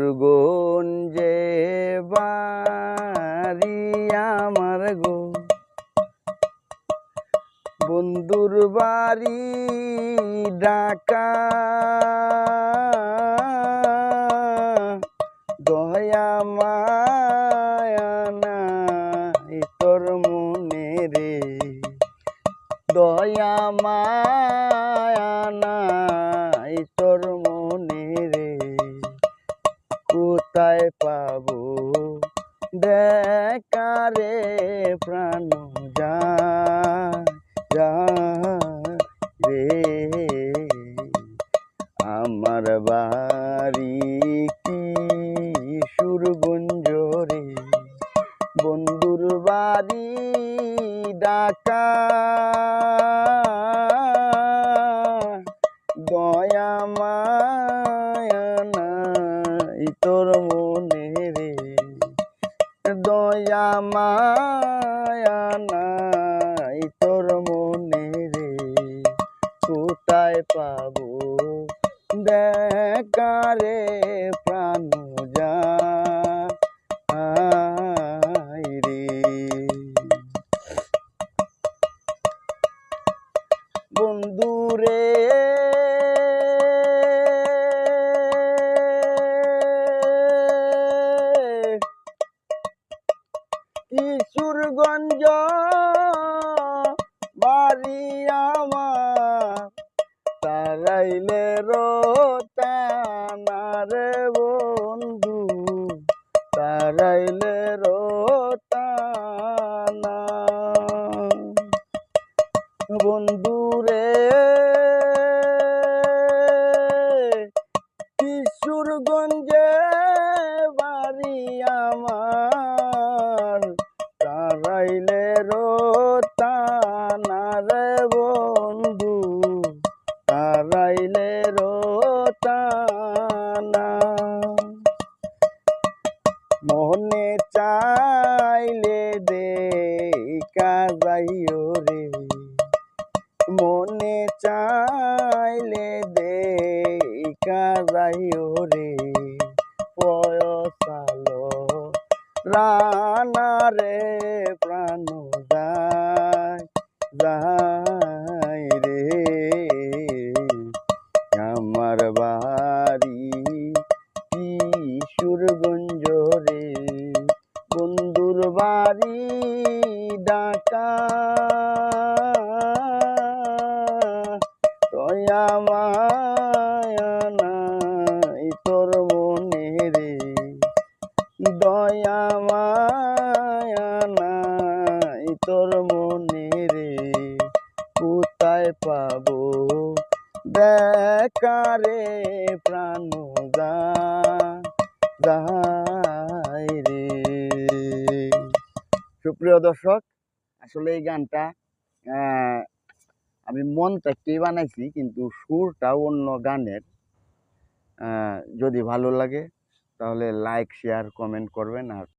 সুরগঞ্জে বাড়ি আমার গো। বন্ধুর বাড়ি ডাকা। দয়া মায়া নাই তোর মনে রে। দয়া মায়া নাই তোর দেখারে প্রাণ যা যা রে। আমার বাড়ি কি সুরগুঞ্জ বন্ধুর বাড়ি ডাকা দয়া মায়া নাই তোর মায়া নাই তোর মনে রে কোথায় পাবো? দেখারে কিশোরগঞ্জ বাড়ি আমার। তারাইলে রোতানারে বন্ধু তারাইলে রোতানা বন্ধুরে কিশোরগঞ্জে রোতানারে বন্ধু, তারাইলে রোতানা। মনে চাইলে দেখা যাইও রে। মনে চাইলে দেখা যাইও রে। পয়সালো রানা রে প্রাণ যায় রে। আমার বাড়ি কিশোরগঞ্জ রে। বন্ধুর বাড়ি ডাকা। দয়া মায়া নাই তোর মনে রে। দয়া মায়া নাই তোর মনে রে। পাবো। দেখারে প্রাণ যায় রে। সুপ্রিয় দর্শক, আসলে এই গানটা আমি মন থেকেই বানাইছি, কিন্তু সুরটা অন্য গানের। যদি ভালো লাগে, তাহলে লাইক শেয়ার কমেন্ট করবেন আর